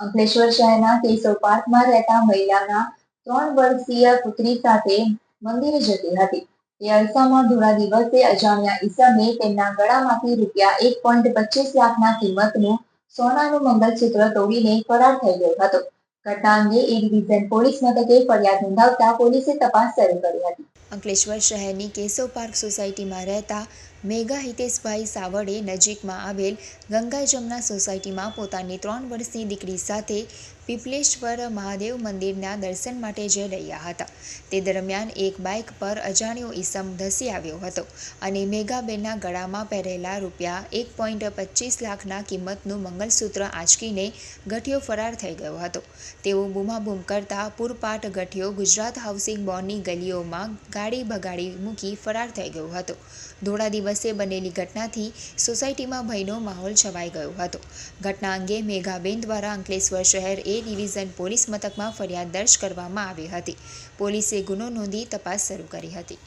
અંકલેશ્વર શહેરના કેશવ પાર્કમાં રહેતા મહિલાના ત્રણ વર્ષીય પુત્રી સાથે મંદિરે જતી હતી. તે અરસામાં ધોળા દિવસે અજાણ્યા ઈસમે તેમના ગળામાંથી રૂપિયા એક પોઈન્ટ પચીસ લાખના કિંમતનું સોનાનું મંગલસૂત્ર તોડીને ફરાર થઈ ગયો હતો. ઘટના અંગે એ ડિવિઝન પોલીસ મથકે ફરિયાદ નોંધાવતા પોલીસે તપાસ શરૂ કરી હતી. અંકલેશ્વર શહેરની કેશવ પાર્ક સોસાયટીમાં રહેતા મેઘા હિતેશભાઈ સાવડે નજીકમાં આવેલ ગંગા જમના સોસાયટીમાં પોતાની ત્રણ વર્ષની દીકરી સાથે પીપલેશ્વર મહાદેવ મંદિરના દર્શન માટે જઈ રહ્યા હતા. તે દરમિયાન એક બાઇક પર અજાણ્યો ઈસમ ધસી આવ્યો હતો અને મેઘાબેનના ગળામાં પહેરેલા રૂપિયા એક પોઈન્ટ પચીસ લાખના કિંમતનું મંગલસૂત્ર આંચકીને ગઠિયો ફરાર થઈ ગયો હતો. તેઓ બૂમાબૂમ કરતા પૂરપાટ ગઠિયો ગુજરાત હાઉસિંગ બોર્ડની ગલીઓમાં ગાડી ભગાડી મૂકી ફરાર થઈ ગયો હતો. ધોળા દિવસે બનેલી ઘટનાથી સોસાયટીમાં ભયનો માહોલ છવાઈ ગયો હતો. ઘટના અંગે મેઘાબેન દ્વારા અંકલેશ્વર શહેર એ ડિવિઝન પોલીસ મથકમાં ફરિયાદ દર્જ કરવામાં આવી હતી. પોલીસે ગુનો નોંધી તપાસ શરૂ કરી હતી.